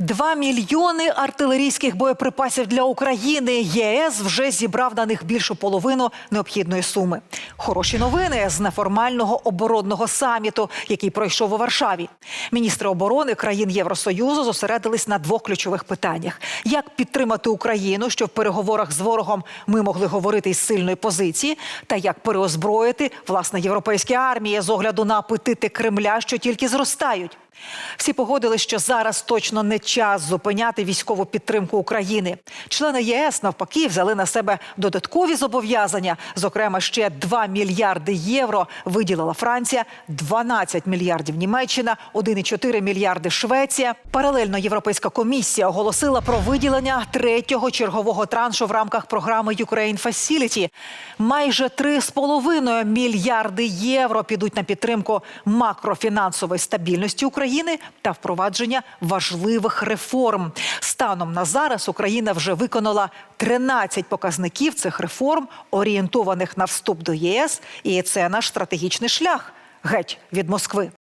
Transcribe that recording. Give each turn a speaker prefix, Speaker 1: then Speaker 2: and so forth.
Speaker 1: Два мільйони артилерійських боєприпасів для України. ЄС вже зібрав на них більшу половину необхідної суми. Хороші новини з неформального оборонного саміту, який пройшов у Варшаві. Міністри оборони країн Євросоюзу зосередились на двох ключових питаннях: як підтримати Україну, щоб в переговорах з ворогом ми могли говорити із сильної позиції, та як переозброїти власне європейські армії з огляду на апетити Кремля, що тільки зростають. Всі погодили, що зараз точно не час зупиняти військову підтримку України. Члени ЄС навпаки взяли на себе додаткові зобов'язання. Зокрема, ще 2 мільярди євро виділила Франція, 12 мільярдів Німеччина, 1,4 мільярди Швеція. Паралельно Європейська комісія оголосила про виділення третього чергового траншу в рамках програми Ukraine Facility. Майже 3,5 мільярди євро підуть на підтримку макрофінансової стабільності України та впровадження важливих реформ. Станом на зараз Україна вже виконала 13 показників цих реформ, орієнтованих на вступ до ЄС, і це наш стратегічний шлях геть від Москви.